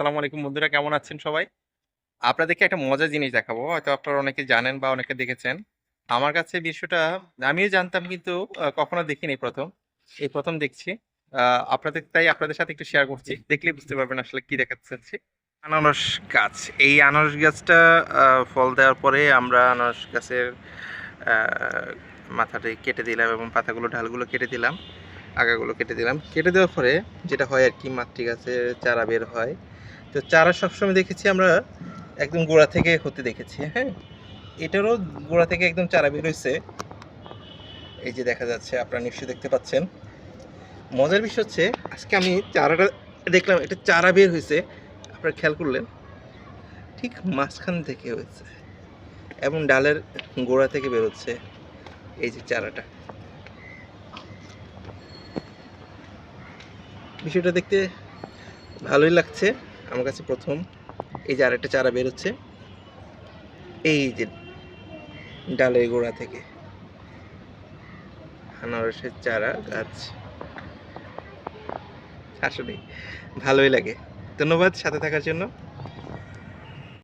আসসালামু আলাইকুম বন্ধুরা, কেমন আছেন সবাই? আপনাদেরকে একটা মজার জিনিস দেখাবো, হয়তো আপনারা অনেকে জানেন বা অনেকে দেখেছেন। আমার কাছে বিষয়টা, আমিও জানতাম কিন্তু কখনো দেখিনি প্রথম। এই প্রথম দেখছি। আপনাদের, তাই আপনাদের সাথে একটু শেয়ার করছি। দেখলেই বুঝতে পারবেন আসলে কি দেখাতে চাচ্ছি। আনারস গাছ। এই আনারস গাছটা ফল দেওয়ার পরে আমরা আনারস গাছের মাথাটা কেটে দিলাম এবং পাতাগুলো, ঢালগুলো কেটে দিলাম, আগাগুলো কেটে দিলাম। কেটে দেওয়ার পরে যেটা হয় আর কি মাতৃ গাছের চারা বের হয়। তো চারা সবসময় দেখেছি আমরা একদম গোড়া থেকে হতে দেখেছি হ্যাঁ? এটারও গোড়া থেকে একদম চারা বের হয়েছে। এই যে দেখা যাচ্ছে, আপনারা নিশ্চয়ই দেখতে পাচ্ছেন। মজার বিষয় হচ্ছে, আজকে আমি চারাটা দেখলাম এটা চারা বের হয়েছে। আপনারা খেয়াল করলেন? ঠিক মাঝখান থেকে হয়েছে। এবং ডালের গোড়া থেকে বেরোচ্ছে এই যে চারাটা। বিষয়টা দেখতে ভালোই লাগছে। আমার কাছে প্রথম। এই যে আরেকটা চারা বেরোচ্ছে এই যে ডালের গোড়া থেকে আনারসের চারা, গাছ। আসলে ভালোই লাগে। ধন্যবাদ সাথে থাকার জন্য।